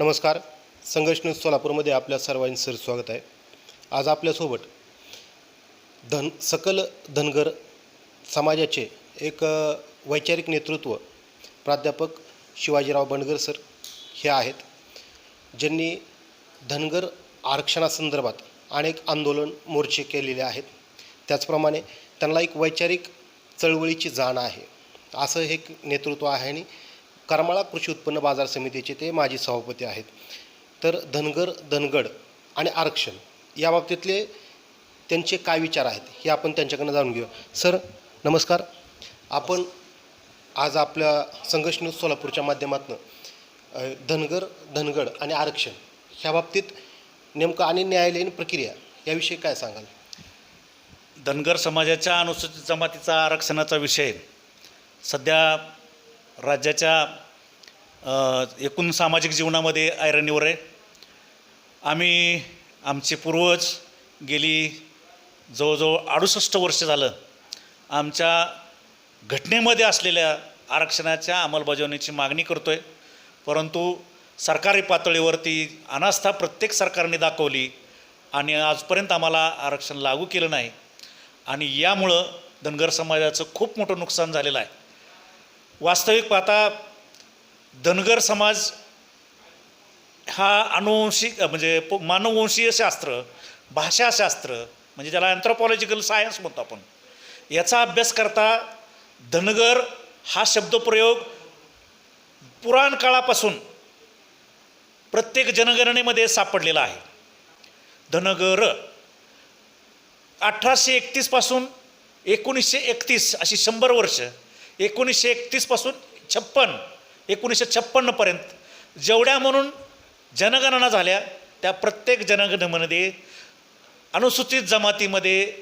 नमस्कार. संघर्ष न्यूज सोलापूरमध्ये आपल्या सर्वांचं स्वागत आहे. आज आपल्यासोबत धन सकल धनगर समाजाचे एक वैचारिक नेतृत्व प्राध्यापक शिवाजीराव बंडगर सर हे आहेत. ज्यांनी धनगर आरक्षणासंदर्भात अनेक आंदोलन मोर्चे केलेले आहेत. त्याचप्रमाणे त्यांना एक वैचारिक चळवळीची जाण आहे. असं हे एक नेतृत्व आहे आणि करमाळा कृषी उत्पन्न बाजार समितीचे ते माजी सभापती आहेत. तर धनगर धनगड आणि आरक्षण या बाबतीतले त्यांचे काय विचार आहेत हे आपण त्यांच्याकडनं जाणून घेऊ सर नमस्कार. आपण आज आपल्या संघर्ष न्यूज सोलापूरच्या माध्यमातून धनगर धनगड आणि आरक्षण ह्या बाबतीत नेमकं आणि न्यायालयीन प्रक्रिया याविषयी काय सांगाल? धनगर समाजाच्या अनुसूचित जमातीचा आरक्षणाचा विषय सध्या राज्याच्या एकूण सामाजिक जीवनामध्ये ऐरणीवर आहे. आम्ही आमचे पूर्वज गेली जवळजवळ अडुसष्ट वर्ष झालं आमच्या घटनेमध्ये असलेल्या आरक्षणाच्या अंमलबजावणीची मागणी करतो आहे परंतु सरकारी पातळीवरती अनास्था प्रत्येक सरकारने दाखवली आणि आजपर्यंत आम्हाला आरक्षण लागू केलं नाही. आणि यामुळं धनगर समाजाचं खूप मोठं नुकसान झालेलं आहे. वास्तविक पाहता धनगर समाज हा अनुवंशिक म्हणजे प- मानववंशीय शास्त्र भाषाशास्त्र म्हणजे ज्याला अँथ्रोपॉलॉजिकल सायन्स म्हणतो आपण याचा अभ्यास करता धनगर हा शब्दप्रयोग पुराण काळापासून प्रत्येक जनगणनेमध्ये सापडलेला आहे. धनगर अठराशे एकतीसपासून एकोणीसशे एकतीस अशी शंभर वर्ष एकोणीसशे एकतीसपासून छप्पन एकोणीसशे छप्पन्नपर्यंत जेवढ्या म्हणून जनगणना झाल्या त्या प्रत्येक जनगणनेमध्ये अनुसूचित जमातीमध्ये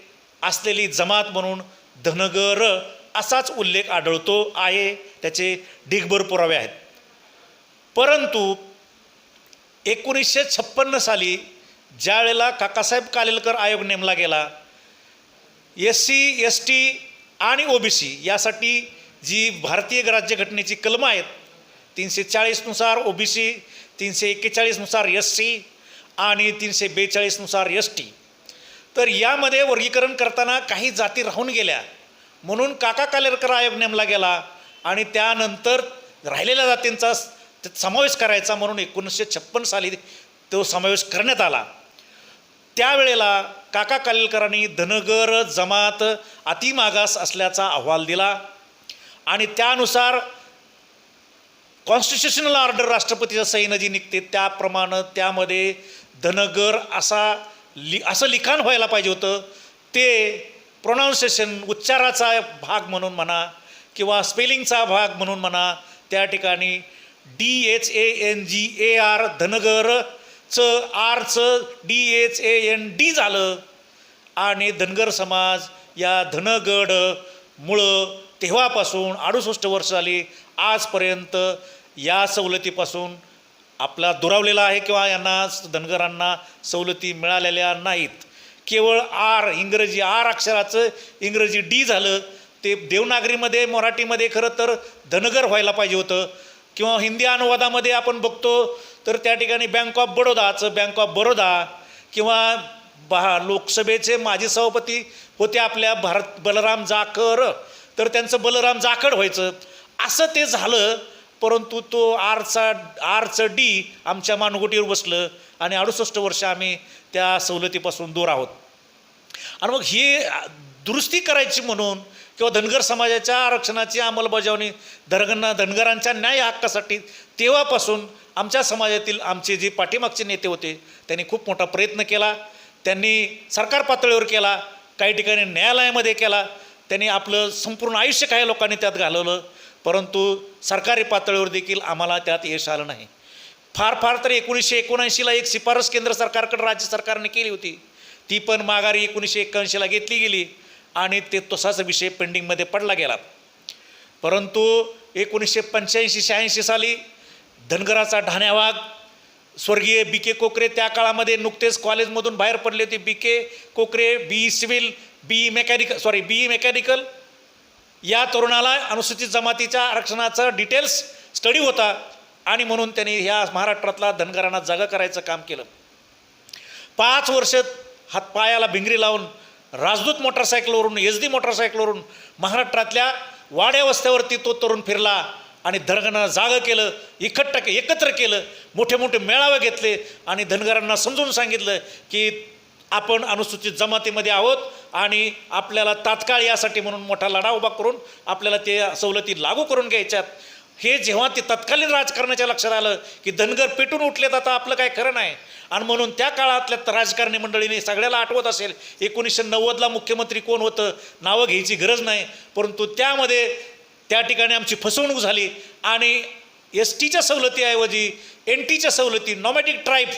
असलेली जमात म्हणून धनगर असाच उल्लेख आढळतो आहे. त्याचे ढिगभर पुरावे आहेत. परंतु एकोणीसशे छप्पन्न साली ज्या वेळेला काकासाहेब कालेलकर आयोग नेमला गेला एस सी एस टी आणि ओ बी सी यासाठी जी भारतीय राज्यघटनेची कलमं आहेत तीनशे चाळीसनुसार ओ बी सी तीनशे एक्केचाळीसनुसार एस सी आणि तीनशे बेचाळीसनुसार एस टी तर यामध्ये वर्गीकरण करताना काही जाती राहून गेल्या. म्हणून काका कालेलकर आयोग नेमला गेला आणि त्यानंतर राहिलेल्या जातींचा त्यात समावेश करायचा म्हणून एकोणीसशे छप्पन साली तो समावेश करण्यात आला. त्यावेळेला काका कालेलकरांनी धनगर जमात अतिमागास असल्याचा अहवाल दिला. आणि त्यानुसार कॉन्स्टिट्युशनल ऑर्डर राष्ट्रपतीच्या सहीनं जी निघते त्याप्रमाणे त्यामध्ये धनगर असा लि असं लिखाण व्हायला पाहिजे होतं. ते प्रोनाऊन्सिएशन उच्चाराचा भाग म्हणून म्हणा किंवा स्पेलिंगचा भाग म्हणून म्हणा त्या ठिकाणी D H A N G A R धनगरचं आरचं D H A N D झालं. आणि धनगर समाज या धनगड मुळं तेव्हापासून अडुसष्ट वर्ष झाली आजपर्यंत या सवलतीपासून आपला दुरावलेला आहे किंवा यांना धनगरांना सवलती मिळालेल्या नाहीत. केवळ आर इंग्रजी आर अक्षराचं इंग्रजी डी झालं ते देवनागरीमध्ये मराठीमध्ये खरं तर धनगर व्हायला पाहिजे होतं. किंवा हिंदी अनुवादामध्ये आपण बघतो तर त्या ठिकाणी बँक ऑफ बडोदाचं बँक ऑफ बरोदा किंवा बहा लोकसभेचे माजी सभापती होते आपल्या भारत बलराम जाकर तर त्यांचं बलराम जाखड व्हायचं. असं ते झालं परंतु तो आरचा आरचं डी आमच्या मानगोटीवर बसलं आणि अडुसष्ट वर्ष आम्ही त्या सवलतीपासून दूर आहोत. आणि मग ही दुरुस्ती करायची म्हणून किंवा धनगर समाजाच्या आरक्षणाची अंमलबजावणी धनगरांना धनगरांच्या न्याय हक्कासाठी तेव्हापासून आमच्या समाजातील आमचे जे पाठीमागचे नेते होते त्यांनी खूप मोठा प्रयत्न केला. त्यांनी सरकार पातळीवर केला काही ठिकाणी न्यायालयामध्ये केला. त्यांनी आपलं संपूर्ण आयुष्य काही लोकांनी त्यात घालवलं परंतु सरकारी पातळीवर देखील आम्हाला त्यात यश आलं नाही. फार फार तर एकोणीसशे एकोणऐंशीला एक शिफारस केंद्र सरकारकडे राज्य सरकारने केली होती. ती पण माघारी एकोणीसशे एक्क्याऐंशीला घेतली गेली आणि ते तसाच विषय पेंडिंगमध्ये पडला गेला. परंतु एकोणीसशे पंच्याऐंशी शहाऐंशी साली धनगराचा ढाण्यावाग स्वर्गीय बी के कोकरे त्या काळामध्ये नुकतेच कॉलेजमधून बाहेर पडले होते. B K Kokare B civil B mechanical sorry B mechanical या तरुणाला अनुसूचित जमातीच्या आरक्षणाचा डिटेल्स स्टडी होता आणि म्हणून त्यांनी ह्या महाराष्ट्रातला धनगरांना जागा करायचं काम केलं. पाच वर्ष हातपायाला भिंगरी लावून राजदूत मोटरसायकलवरून एस डी मोटरसायकलवरून महाराष्ट्रातल्या वाड्या वस्त्यावरती तो तरुण फिरला आणि धनगरांना जागं केलं इकट्ट एकत्र केलं मोठे मोठे मेळावे घेतले आणि धनगरांना समजून सांगितलं की आपण अनुसूचित जमातीमध्ये आहोत आणि आपल्याला तात्काळ यासाठी म्हणून मोठा लढा उभा करून आपल्याला ते सवलती लागू करून घ्यायच्यात. हे जेव्हा ते तत्कालीन राजकारणाच्या लक्षात आलं की धनगर पेटून उठलेत आता आपलं काय खरं नाही. आणि म्हणून त्या काळातल्या राजकारणी मंडळीने सगळ्याला आठवत असेल एकोणीसशे नव्वदला मुख्यमंत्री कोण होतं नावं घ्यायची गरज नाही. परंतु त्यामध्ये त्या ठिकाणी आमची फसवणूक झाली आणि एस टीच्या सवलतीऐवजी एन टीच्या सवलती नॉमॅटिक ट्राईब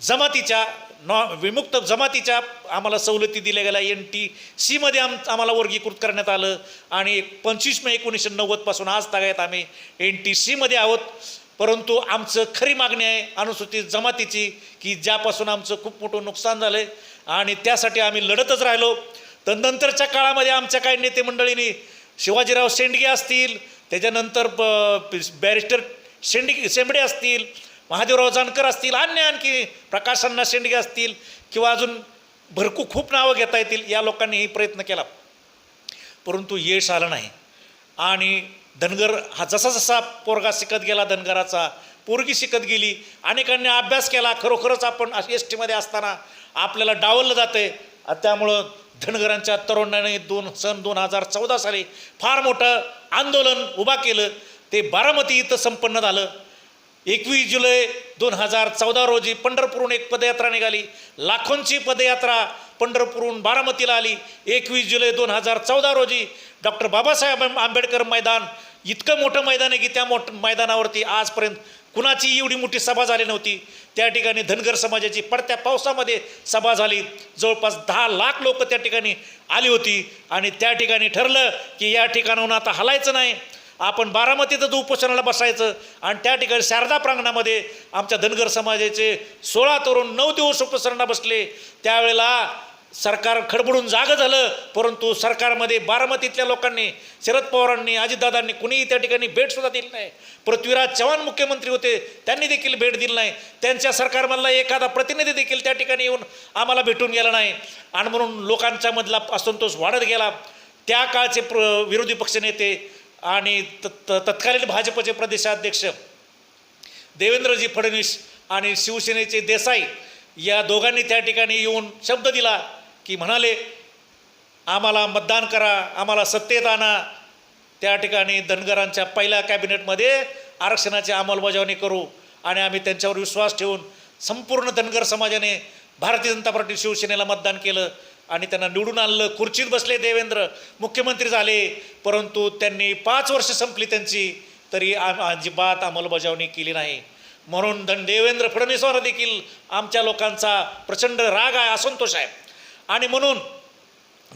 जमातीच्या नॉ विमुक्त जमातीच्या आम्हाला सवलती दिल्या गेल्या. एन टी सीमध्ये आम आम्हाला वर्गीकृत करण्यात आलं. आणि पंचवीस मे एकोणीसशे नव्वदपासून आज तागायत आम्ही एन टी सीमध्ये आहोत. परंतु आमचं खरी मागणी आहे अनुसूचित जमातीची की ज्यापासून आमचं खूप मोठं नुकसान झालं आहे आणि त्यासाठी आम्ही लढतच राहिलो. तर नंतरच्या काळामध्ये आमच्या काही नेते मंडळींनी शिवाजीराव शेंडगे असतील त्याच्यानंतर ब- बॅरिस्टर शेंडगे शेंबडे असतील महादेवराव जानकर असतील अन्य आणखी प्रकाशांना शेंडगे असतील किंवा अजून भरकू खूप नावं घेता येतील या लोकांनीही प्रयत्न केला. परंतु यश आलं नाही. आणि धनगर हा जसा जसा पोरगा शिकत गेला धनगराचा पोरगी शिकत गेली अनेकांनी अभ्यास केला खरोखरच आपण एस टीमध्ये असताना आपल्याला डावललं जातं आहे त्यामुळं धनगरांच्या तरुणाने दोन सन दोन हजार चौदा साली फार मोठं आंदोलन उभा केलं. ते बारामती इथं संपन्न झालं. एकवीस जुलै दोन हजार चौदा रोजी पंढरपूरहून एक पदयात्रा निघाली. लाखोंची पदयात्रा पंढरपूरहून बारामतीला आली. एकवीस जुलै दोन हजार चौदा रोजी डॉक्टर बाबासाहेब आंबेडकर मैदान इतकं मोठं मैदान आहे की त्या मोठ मैदानावरती आजपर्यंत कुणाची एवढी मोठी सभा झाली नव्हती. त्या ठिकाणी धनगर समाजाची पडत्या पावसामध्ये सभा झाली. जवळपास दहा लाख लोक त्या ठिकाणी आली होती. आणि त्या ठिकाणी ठरलं की या ठिकाणाहून आता हलायचं नाही. आपण बारामतीतच उपोषणाला बसायचं आणि त्या ठिकाणी शारदा प्रांगणामध्ये आमच्या धनगर समाजाचे सोळा तरुण नऊ दिवस उपोषणाला बसले. त्यावेळेला सरकार खडबडून जागं झालं परंतु सरकारमध्ये बारामतीतल्या लोकांनी शरद पवारांनी अजितदादांनी कुणीही त्या ठिकाणी भेटसुद्धा दिली नाही. पृथ्वीराज चव्हाण मुख्यमंत्री होते त्यांनी देखील भेट दिली नाही. त्यांच्या सरकारमधला एखादा प्रतिनिधी देखील त्या ठिकाणी येऊन आम्हाला भेटून गेला नाही. आणि म्हणून लोकांच्या मधला असंतोष वाढत गेला. त्या काळचे प्र विरोधी पक्षनेते आणि त त- तत्कालीन भाजपचे प्रदेशाध्यक्ष देवेंद्रजी फडणवीस आणि शिवसेनेचे देसाई या दोघांनी त्या ठिकाणी येऊन शब्द दिला की म्हणाले आम्हाला मतदान करा आम्हाला सत्तेत आणा. त्या ठिकाणी धनगरांच्या पहिल्या कॅबिनेटमध्ये आरक्षणाची अंमलबजावणी करू आणि आम्ही त्यांच्यावर विश्वास ठेवून संपूर्ण धनगर समाजाने भारतीय जनता पार्टी शिवसेनेला मतदान केलं. आणि त्यांना निवडून आणलं. खुर्चीत बसले देवेंद्र. मुख्यमंत्री झाले. परंतु त्यांनी पाच वर्ष संपली त्यांची. तरी आम अजिबात अंमलबजावणी केली नाही. म्हणून धन देवेंद्र फडणवीसांवर देखील आमच्या लोकांचा प्रचंड राग आहे असंतोष आहे. आणि म्हणून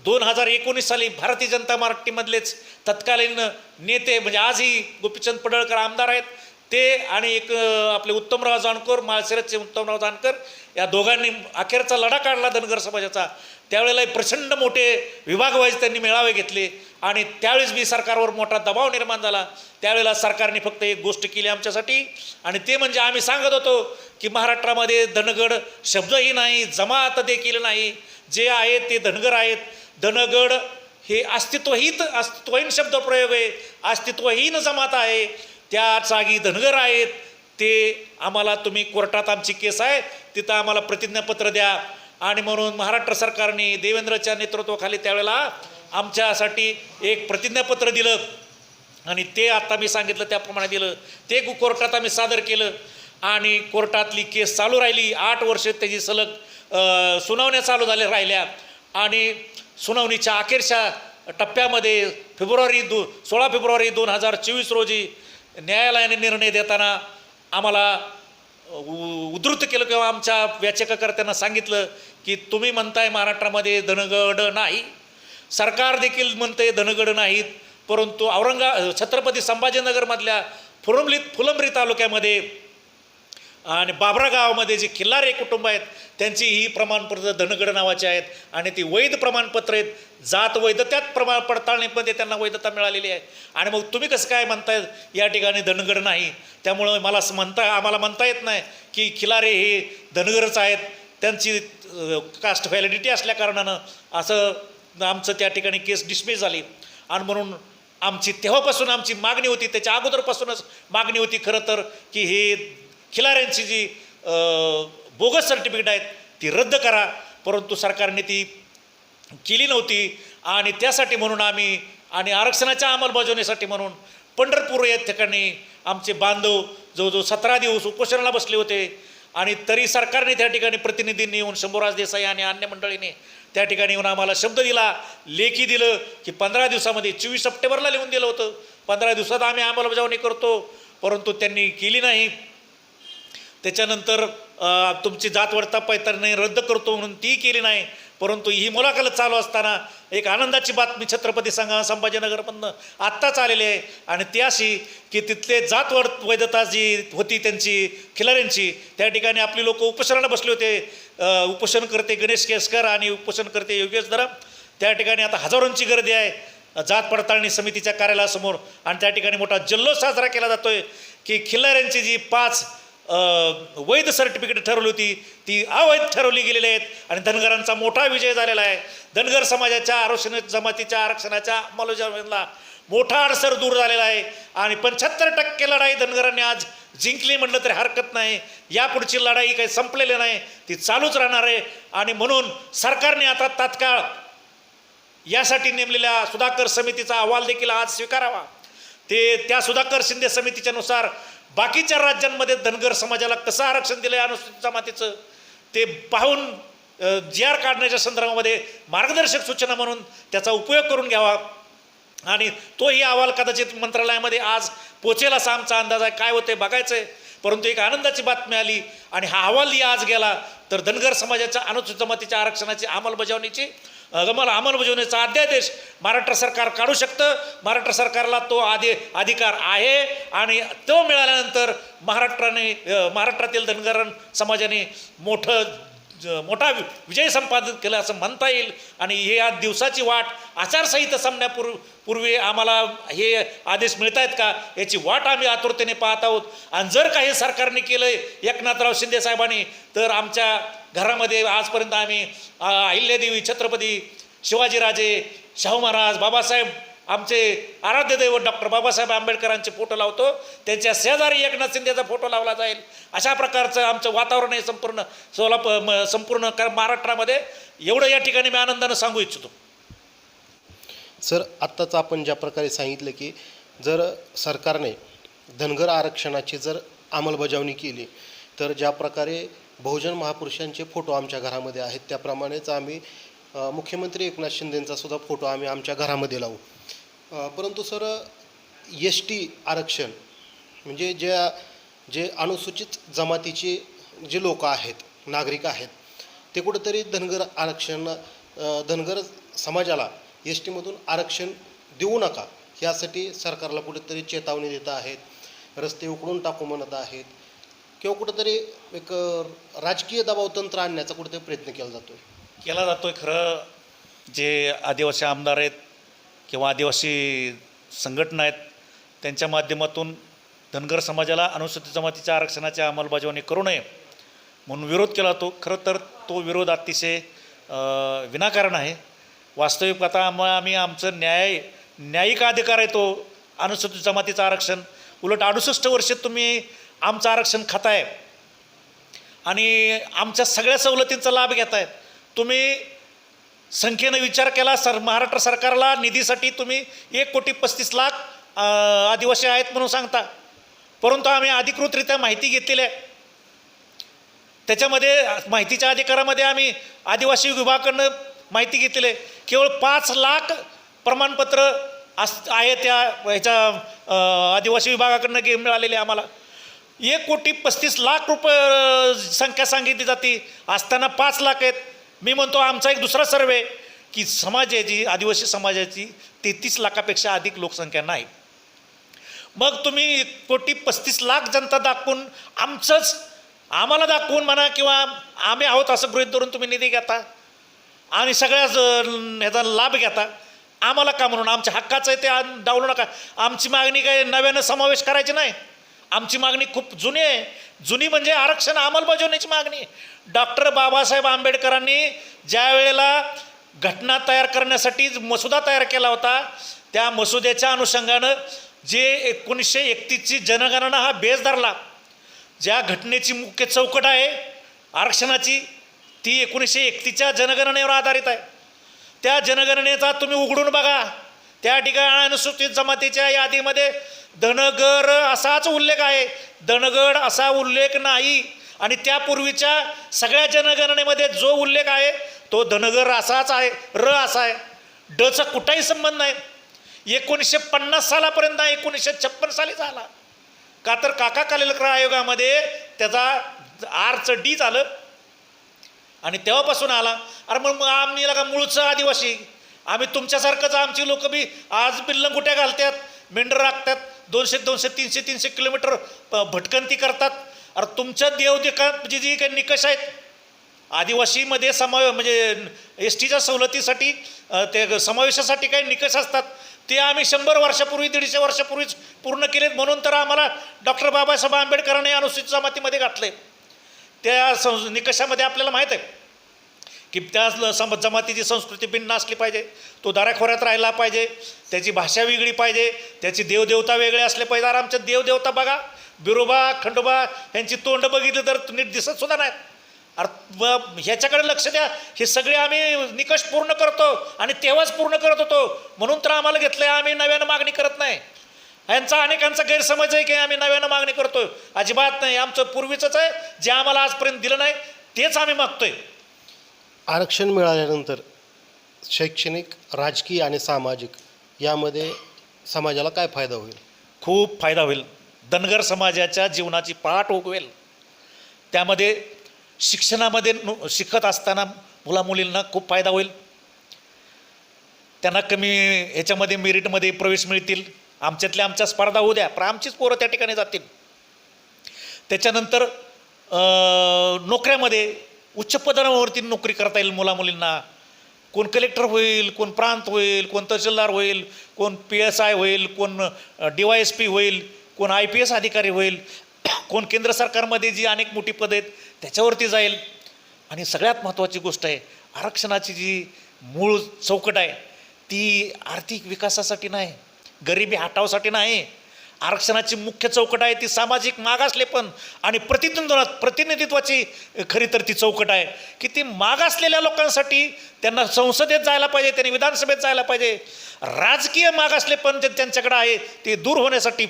दोन हजार एकोणीस साली भारतीय जनता पार्टीमधलेच तत्कालीन नेते म्हणजे आजही गोपीचंद पडळकर आमदार आहेत. ते आणि एक आपले उत्तमराव जानकर माळशिरसचे उत्तमराव जानकर या दोघांनी अखेरचा लढा काढला धनगर समाजाचा. त्यावेळेला प्रचंड मोठे विभागवाईज त्यांनी मेळावे घेतले आणि त्यावेळेस बी सरकारवर मोठा दबाव निर्माण झाला. त्यावेळेला सरकारने फक्त एक गोष्ट केली आमच्यासाठी आणि ते म्हणजे आम्ही सांगत होतो की महाराष्ट्रामध्ये धनगड शब्दही नाही जमात देखील नाही. जे आहेत ते धनगर आहेत. धनगड हे अस्तित्वहीत अस्तित्वहीन शब्दप्रयोग आहे. अस्तित्वहीन जमात आहे. त्या जागी धनगर आहेत ते आम्हाला तुम्ही कोर्टात आमची केस आहे तिथं आम्हाला प्रतिज्ञापत्र द्या. आणि म्हणून महाराष्ट्र सरकारने देवेंद्रच्या नेतृत्वाखाली त्यावेळेला आमच्यासाठी एक प्रतिज्ञापत्र दिलं. आणि ते आता मी सांगितलं त्याप्रमाणे दिलं. ते गु- कोर्टात आम्ही सादर केलं. आणि कोर्टातली केस चालू राहिली. आठ वर्ष त्याची सलग सुनावण्या चालू झाल्या राहिल्या. आणि सुनावणीच्या अखेरच्या टप्प्यामध्ये फेब्रुवारी दो सोळा फेब्रुवारी दोन हजार चोवीस रोजी न्यायालयाने निर्णय देताना आम्हाला उ- उद्धृत केलं किंवा आमच्या याचिकाकर्त्यांना सांगितलं की तुम्ही म्हणताय महाराष्ट्रामध्ये धनगड नाही. सरकार देखील म्हणते धनगड नाहीत परंतु औरंगा छत्रपती संभाजीनगरमधल्या फुलंब्री फुलंब्री तालुक्यामध्ये आणि बाबरा गावामध्ये जे खिल्लारे कुटुंब आहेत त्यांची ही प्रमाणपत्र धनगड नावाची आहेत आणि ती वैध प्रमाणपत्र आहेत. जात वैधत्यात प्रमाण पडताळणीमध्ये त्यांना वैधता मिळालेली आहे. आणि मग तुम्ही कसं काय म्हणताय या ठिकाणी धनगड नाही? त्यामुळं मला म्हणता आम्हाला म्हणता येत नाही की खिलारे हे धनगरच आहेत. त्यांची कास्ट व्हॅलिडिटी असल्या कारणानं असं आमचं त्या ठिकाणी केस डिसमिस झाली. आणि म्हणून आमची तेव्हापासून आमची मागणी होती त्याच्या अगोदरपासूनच मागणी होती खरं तर की हे खिलाऱ्यांची जी बोगस सर्टिफिकेट आहेत ती रद्द करा. परंतु सरकारने ती केली नव्हती. आणि त्यासाठी म्हणून आम्ही आणि आरक्षणाच्या अंमलबजावणीसाठी म्हणून पंढरपूर या ठिकाणी आमचे बांधव जवळजवळ सतरा दिवस उपोषणाला बसले होते. आणि तरी सरकारने त्या ठिकाणी प्रतिनिधींनी येऊन शंभूराज देसाई आणि अन्य मंडळीने त्या ठिकाणी येऊन आम्हाला शब्द दिला. लेखी दिलं की पंधरा दिवसामध्ये चोवीस सप्टेंबरला लिहून दिलं होतं. पंधरा दिवसात आम्ही अंमलबजावणी करतो. परंतु त्यांनी केली नाही. त्याच्यानंतर तुमची जात वडता पैतानी रद्द करतो म्हणून ती केली नाही. परंतु ही मुलाखत चालू असताना एक आनंदाची बातमी छत्रपती संघ संभाजीनगरमधनं आत्ताच आलेली आहे. आणि ती अशी की तिथले जात वड वैधता जी होती त्यांची खिलाऱ्यांची त्या ठिकाणी आपली लोक उपोषणाला बसले होते. उपोषण करते गणेश केसकर आणि उपोषण करते योगेश धरम. त्या ठिकाणी आता हजारोंची गर्दी आहे. जात पडताळणी समितीच्या कार्यालयासमोर आणि त्या ठिकाणी मोठा जल्लोष साजरा केला जातोय की खिल्लाऱ्यांची जी पाच वैध सर्टिफिकेट ठरवली होती. ती अवैध ठरवली गेलेली आहेत. आणि धनगरांचा मोठा विजय झालेला आहे. धनगर समाजाच्या आरक्षण जमातीच्या आरक्षणाच्या अंमलबजावणीला मोठा अडसर दूर झालेला आहे. आणि पंच्याहत्तर टक्के लढाई धनगरांनी आज जिंकली म्हटलं तरी हरकत नाही. यापुढची लढाई काही संपलेली नाही. ती चालूच राहणार आहे. आणि म्हणून सरकारने आता तात्काळ यासाठी नेमलेल्या सुधाकर समितीचा अहवाल देखील आज स्वीकारावा. ते त्या सुधाकर शिंदे समितीच्या नुसार बाकीच्या राज्यांमध्ये धनगर समाजाला कसं आरक्षण दिलं आहे अनुसूचित जमातीचं ते पाहून जी आर काढण्याच्या संदर्भामध्ये मार्गदर्शक सूचना म्हणून त्याचा उपयोग करून घ्यावा. आणि तोही अहवाल कदाचित मंत्रालयामध्ये आज पोचेल असा आमचा अंदाज आहे. काय होते बघायचं आहे परंतु एक आनंदाची बातमी आली आणि हा अहवाल आज गेला तर धनगर समाजाच्या अनुसूचित जमातीच्या आरक्षणाची अंमलबजावणीची गमल अंमलबजावणीचा अध्यादेश महाराष्ट्र सरकार काढू शकतं. महाराष्ट्र सरकारला तो आधी अधिकार आहे. आणि तो मिळाल्यानंतर महाराष्ट्राने महाराष्ट्रातील धनगरण समाजाने मोठं मोठा विजय संपादन केला असं म्हणता येईल. आणि हे आज दिवसाची वाट आचारसंहिता संपण्यापूर्वी पूर्वी आम्हाला हे आदेश मिळत आहेत का? याची वाट आम्ही आतुरतेने पाहत आहोत. आणि जर काही सरकारने केलं एकनाथराव शिंदे साहेबांनी तर आमच्या घरामध्ये आजपर्यंत आम्ही अहिल्यादेवी छत्रपती शिवाजीराजे शाहू महाराज बाबासाहेब आमचे आराध्य दैवत डॉक्टर बाबासाहेब आंबेडकरांचे फोटो लावतो. त्यांच्या शेजारी एकनाथ शिंदेचा फोटो लावला जाईल. अशा प्रकारचं आमचं वातावरण आहे संपूर्ण सोलापूर म- संपूर्ण महाराष्ट्रामध्ये. एवढं या ठिकाणी मी आनंदानं सांगू इच्छितो. सर आत्ताच आपण ज्या प्रकारे सांगितलं की जर सरकारने धनगर आरक्षणाची जर अंमलबजावणी केली तर ज्या प्रकारे बहुजन महापुरुषांचे फोटो आमच्या घरामध्ये आहेत. त्याप्रमाणेच आम्ही मुख्यमंत्री एकनाथ शिंदेंचा सुद्धा फोटो आम्ही आमच्या घरामध्ये लावू. परंतु सर एस टी आरक्षण म्हणजे ज्या जे अनुसूचित जमातीचे जे लोक आहेत नागरिक आहेत ते कुठंतरी धनगर आरक्षण धनगर समाजाला एस टीमधून आरक्षण देऊ नका. यासाठी सरकारला कुठेतरी चेतावणी देत आहेत. रस्ते उकडून टाकू म्हणत आहेत. किंवा कुठंतरी एक राजकीय दबाव तंत्र आणण्याचा कुठेतरी प्रयत्न केला जातो केला जातो आहे खरं. जे आदिवासी आमदार आहेत किंवा आदिवासी संघटना आहेत त्यांच्या माध्यमातून धनगर समाजाला अनुसूचित जमातीच्या आरक्षणाची अंमलबजावणी करू नये म्हणून विरोध केला जातो. खरं तर तो विरोध अतिशय विनाकारण आहे. वास्तविक आता आम आम्ही आमचं न्याय न्यायिक अधिकार आहे तो. अनुसूचित जमातीचं आरक्षण. उलट अडुसष्ट वर्षे तुम्ही आमचं आरक्षण खाताय. आणि आमच्या सगळ्या सवलतींचा लाभ घेत आहे तुम्ही संख्येनं विचार केला सर महाराष्ट्र सरकारला निधीसाठी तुम्ही एक कोटी पस्तीस लाख आदिवासी आहेत म्हणून सांगता. परंतु आम्ही अधिकृतरित्या माहिती घेतलेली आहे. त्याच्यामध्ये माहितीच्या अधिकारामध्ये आम्ही आदिवासी विभागाकडनं माहिती घेतलेली आहे. केवळ पाच लाख प्रमाणपत्र अस आहे त्या ह्याच्या आदिवासी विभागाकडनं घे मिळालेले आम्हाला. एक कोटी पस्तीस लाख रुपये संख्या सांगितली जाते. असताना पाच लाख आहेत. मी म्हणतो आमचा एक दुसरा सर्वे की समाजाची आदिवासी समाजाची तेहतीस लाखापेक्षा अधिक लोकसंख्या नाही. मग तुम्ही एक कोटी पस्तीस लाख जनता दाखवून आमचंच आम्हाला दाखवून म्हणा किंवा आम्ही आहोत असं गृहीत धरून तुम्ही निधी घेता. आणि सगळ्याच ह्याचा लाभ घेता. आम्हाला का म्हणून? आमच्या हक्काचं आहे ते डावलू नका. आमची मागणी काय? नव्यानं समावेश करायची नाही. आमची मागणी खूप जुनी आहे. जुनी म्हणजे आरक्षण अंमलबजावणीची मागणी. डॉक्टर बाबासाहेब आंबेडकरांनी ज्या वेळेला घटना तयार करण्यासाठी मसुदा तयार केला होता त्या मसुद्याच्या अनुषंगानं जे एकोणीसशे एकतीसची जनगणना हा बेस धरला. ज्या घटनेची मुख्य चौकट आहे आरक्षणाची ती एकोणीसशे एकतीसच्या जनगणनेवर आधारित आहे. त्या जनगणनेचा तुम्ही उघडून बघा. त्या ठिकाणी अनुसूचित जमातीच्या यादीमध्ये धनगर असाच उल्लेख आहे. धनगड असा उल्लेख नाही. आणि त्यापूर्वीच्या सगळ्या जनगणनेमध्ये जो उल्लेख आहे तो धनगर असाच आहे र असा आहे. डचा कुठाही संबंध नाही. एकोणीसशे पन्नास सालापर्यंत एकोणीसशे छप्पन साली झाला. का तर काका कालेलकर आयोगामध्ये त्याचा आरचं डी झालं. आणि तेव्हापासून आला. अरे मग मग आम्ही लगा मूळचं आदिवासी. आम्ही तुमच्यासारखंच आमची लोक बी आज बिल्लंगुट्या घालतात मेंढर राखतात. दोनशे दोनशे तीनशे तीनशे किलोमीटर प- भटकंती करतात. अरे तुमच्या देवदेखा जी जी काही निकष आहेत आदिवासीमध्ये समावे म्हणजे एस टीच्या सवलतीसाठी ते समावेशासाठी काही निकष असतात ते आम्ही शंभर वर्षापूर्वी दीडशे वर्षापूर्वीच पूर्ण केलेत. म्हणून तर आम्हाला डॉक्टर बाबासाहेब आंबेडकरांनी अनुसूचित जमातीमध्ये घातले त्या संस निकषामध्ये आपल्याला माहीत आहे. की त्या ल- सम जमातीची संस्कृती भिन्न असली पाहिजे. तो दऱ्याखोऱ्यात राहिला पाहिजे. त्याची भाषा वेगळी पाहिजे. त्याची देवदेवता वेगळे असले पाहिजे. अरे आमच्या देवदेवता बघा. बिरोबा खंडोबा यांची तोंड बघितली तर नीट दिसत सुद्धा नाहीत. अरे ह्याच्याकडे लक्ष द्या. हे सगळे आम्ही निकष पूर्ण करतो आणि तेव्हाच पूर्ण करत होतो. म्हणून तर आम्हाला घेतलं आहे आम्ही नव्यानं मागणी करत नाही. यांचा अनेकांचा गैरसमज आहे की आम्ही नव्यानं मागणी करतोय. अजिबात नाही. आमचं पूर्वीचंच आहे. जे आम्हाला आजपर्यंत दिलं नाही तेच आम्ही मागतोय. आरक्षण मिळाल्यानंतर शैक्षणिक राजकीय आणि सामाजिक यामध्ये समाजाला काय फायदा होईल? खूप फायदा होईल. धनगर समाजाच्या जीवनाची पाठ उगवेल. त्यामध्ये शिक्षणामध्ये नु- शिकत असताना मुलामुलींना खूप फायदा होईल. त्यांना कमी ह्याच्यामध्ये मेरिटमध्ये प्रवेश मिळतील. आमच्यातल्या आमच्या स्पर्धा होऊ द्या पण आमचीच पोरं त्या ठिकाणी जातील. त्याच्यानंतर नोकऱ्यामध्ये उच्च पदावरती नोकरी करता येईल मुलामुलींना. कोण कलेक्टर होईल कोण प्रांत होईल कोण तहसीलदार होईल कोण पी एस आय होईल कोण डी वाय एस पी होईल कोण आय पी एस अधिकारी होईल कोण केंद्र सरकारमध्ये जी अनेक मोठी पदं आहेत त्याच्यावरती जाईल. आणि सगळ्यात महत्त्वाची गोष्ट आहे आरक्षणाची जी मूळ चौकट आहे ती आर्थिक विकासासाठी नाही गरिबी हटावसाठी नाही आरक्षणाची मुख्य चौकट आहे ती सामाजिक मागासले पण आणि प्रतिनिधित्व प्रतिनिधित्वाची खरी तर ती चौकट आहे. की ती मागासलेल्या लोकांसाठी त्यांना संसदेत जायला पाहिजे त्यांनी विधानसभेत जायला पाहिजे. राजकीय मागासले पण जे त्यांच्याकडे आहे ते दूर होण्यासाठी.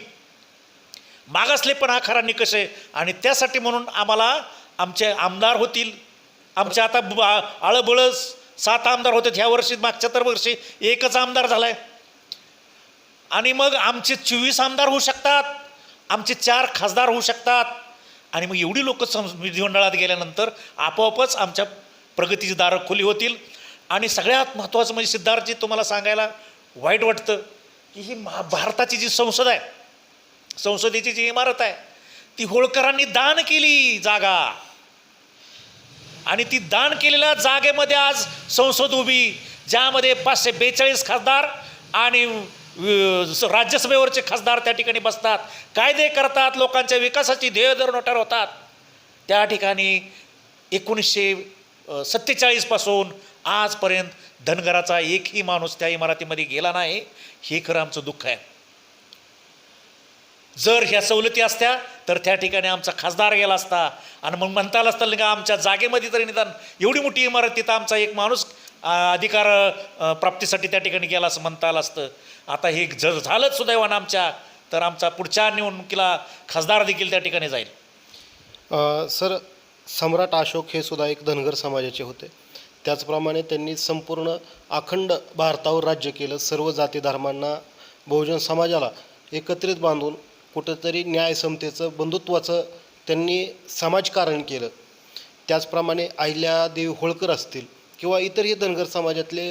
मागासले पण हा खरा निकष आहे आणि त्यासाठी म्हणून आम्हाला आमचे आमदार होतील. आमचे आता आळबळस सात आमदार होते ह्या वर्षी मागच्या तर वर्षी एकच आमदार झाला आहे आणि मग आमचे चोवीस आमदार होऊ शकतात आमचे चार खासदार होऊ शकतात. आणि मग एवढी लोक सं विधिमंडळात गेल्यानंतर आपोआपच आमच्या प्रगतीची दारं खुली होतील. आणि सगळ्यात महत्त्वाचं म्हणजे सिद्धार्थजी तुम्हाला सांगायला वाईट वाटतं की ही महा भारताची जी संसद आहे संसदेची जी इमारत आहे ती होळकरांनी दान केली जागा. आणि ती दान केलेल्या जागेमध्ये आज संसद उभी ज्यामध्ये पाचशे बेचाळीस खासदार आणि राज्यसभेवरचे खासदार त्या ठिकाणी बसतात. कायदे करतात लोकांच्या विकासाची ध्येय धोरणं ठरवतात. त्या ठिकाणी एकोणीसशे सत्तेचाळीसपासून आजपर्यंत धनगराचा एकही माणूस त्या इमारतीमध्ये गेला नाही. हे खरं आमचं दुःख आहे. जर ह्या सवलती असत्या तर त्या ठिकाणी आमचा खासदार गेला असता. आणि मग म्हणता आलं असतं का आमच्या जागेमध्ये तरी निदान एवढी मोठी इमारत तिथं आमचा एक माणूस अधिकार प्राप्तीसाठी त्या ठिकाणी गेला असं म्हणता आलं असतं. आता हे जर झालंच सुदैवानं आमच्या तर आमचा पुढच्या निवडणुकीला खासदार देखील त्या ठिकाणी जाईल. सर सम्राट अशोक हे सुद्धा एक धनगर समाजाचे होते. त्याचप्रमाणे त्यांनी संपूर्ण अखंड भारतावर राज्य केलं सर्व जाती धर्मांना बहुजन समाजाला एकत्रित बांधून कुठंतरी न्यायसमतेचं बंधुत्वाचं त्यांनी समाजकारण केलं. त्याचप्रमाणे अहिल्यादेवी होळकर असतील किंवा इतरही धनगर समाजातले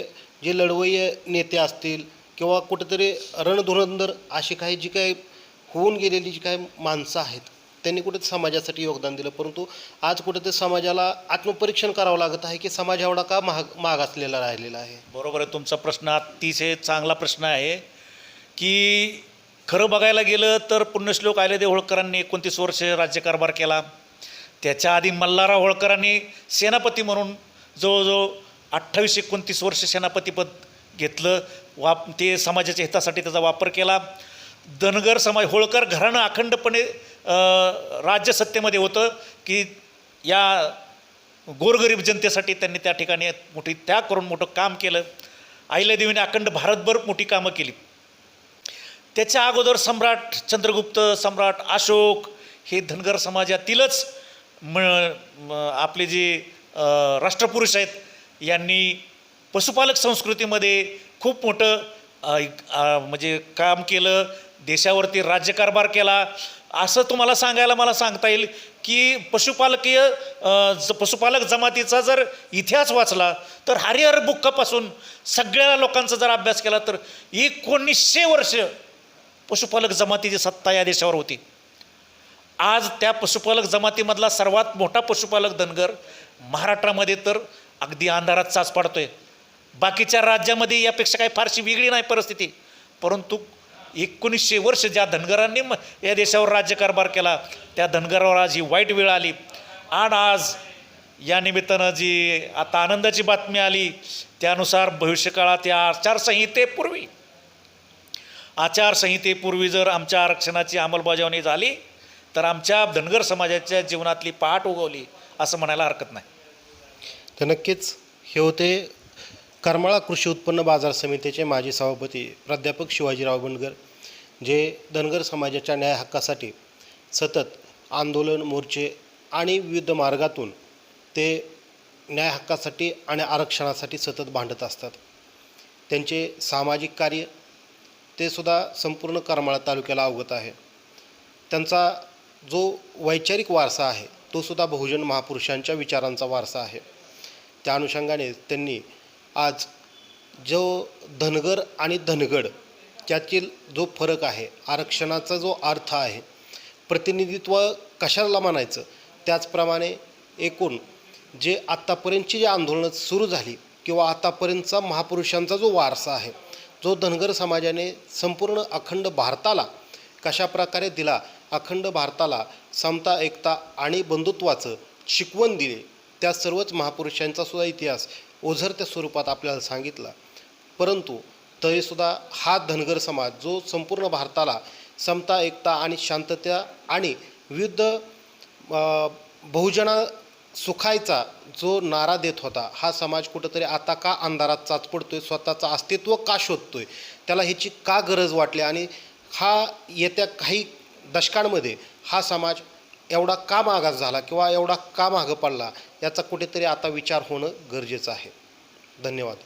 जे लढवय नेते असतील किंवा कुठेतरी रणधुरंधर अशी काही जी काही होऊन गेलेली जी काही माणसं आहेत त्यांनी कुठे समाजासाठी योगदान दिलं. परंतु आज कुठेतरी समाजाला आत्मपरीक्षण करावं लागत आहे की समाज एवढा का महाग मागासलेला राहिलेला आहे? बरोबर आहे. तुमचा प्रश्न अतिशय चांगला प्रश्न आहे की खरं बघायला गेलं तर पुण्यश्लोक अहिल्यादेव होळकरांनी एकोणतीस वर्ष राज्यकारभार केला. त्याच्या आधी मल्हारराव होळकरांनी सेनापती म्हणून जवळजवळ अठ्ठावीस एकोणतीस वर्ष सेनापतीपद घेतलं. वाप ते समाजाच्या हितासाठी त्याचा वापर केला. धनगर समाज होळकर घराणं अखंडपणे राज्यसत्तेमध्ये होतं की या गोरगरीब जनतेसाठी त्यांनी त्या ठिकाणी मोठी त्याग करून मोठं काम केलं. अहिल्यादेवीने अखंड भारतभर मोठी कामं केली. त्याच्या अगोदर सम्राट चंद्रगुप्त सम्राट अशोक हे धनगर समाजातीलच म आपले जे राष्ट्रपुरुष आहेत यांनी पशुपालक संस्कृतीमध्ये खूप मोठं म्हणजे काम केलं देशावरती राज्यकारभार केला. असं तुम्हाला सांगायला मला सांगता येईल की पशुपालकीय ज पशुपालक जमातीचा जर इतिहास वाचला तर हरिहर बुक्कापासून सगळ्या लोकांचा जर अभ्यास केला तर एकोणीसशे वर्ष पशुपालक जमातीची सत्ता या देशावर होती. आज त्या पशुपालक जमातीमधला सर्वात मोठा पशुपालक धनगर महाराष्ट्रामध्ये तर अगदी अंधारात चाच आहे बाकीच्या राज्यामध्ये यापेक्षा काही फारशी वेगळी नाही परिस्थिती. परंतु एकोणीसशे वर्ष ज्या धनगरांनी या देशावर राज्यकारभार केला त्या धनगरावर आज ही वाईट वेळ आली. आणि आज या निमित्तानं जी आता आनंदाची बातमी आली त्यानुसार भविष्यकाळात या आचारसंहितेपूर्वी आचारसंहितेपूर्वी जर आमच्या आरक्षणाची अंमलबजावणी झाली तर आमच्या धनगर समाजाच्या जीवनातली पहाट उगवली असं म्हणायला हरकत नाही. तर नक्कीच हे होते करमाळा कृषी उत्पन्न बाजार समितीचे माजी सभापती प्राध्यापक शिवाजीराव बनगर जे धनगर समाजाच्या न्याय हक्कासाठी सतत आंदोलन मोर्चे आणि विविध मार्गातून ते न्याय हक्कासाठी आणि आरक्षणासाठी सतत भांडत असतात. त्यांचे सामाजिक कार्य ते सुद्धा संपूर्ण करमाळा तालुक्याला अवगत आहे. त्यांचा जो वैचारिक वारसा आहे तो सुद्धा बहुजन महापुरुषांच्या विचारांचा वारसा आहे. त्या अनुषंगाने त्यांनी आज जो धनगर आणि धनगड त्यातील जो फरक आहे आरक्षणाचा जो अर्थ आहे प्रतिनिधित्व कशाला म्हणायचं? त्याचप्रमाणे एकूण जे आत्तापर्यंतची जी आंदोलनं सुरू झाली किंवा आतापर्यंतचा महापुरुषांचा जो वारसा आहे जो धनगर समाजाने संपूर्ण अखंड भारताला कशा प्रकारे दिला? अखंड भारताला समता एकता आणि बंधुत्वाचं शिकवण दिले. त्या सर्वच महापुरुषांचा सुद्धा इतिहास ओझरत्या स्वरूपात आपल्याला सांगितला. परंतु तरीसुद्धा हा धनगर समाज जो संपूर्ण भारताला समता एकता आणि शांतता आणि विविध बहुजना सुखायचा जो नारा देत होता हा समाज कुठंतरी आता का अंधारात चाच आहे स्वतःचं अस्तित्व का शोधतोय त्याला ह्याची का गरज वाटली? आणि हा येत्या काही दशकांमध्ये हा समाज एवढा का मागास झाला किंवा एवढा का मागं पडला याचा कुठेतरी आता विचार होणं गरजेचं आहे. धन्यवाद.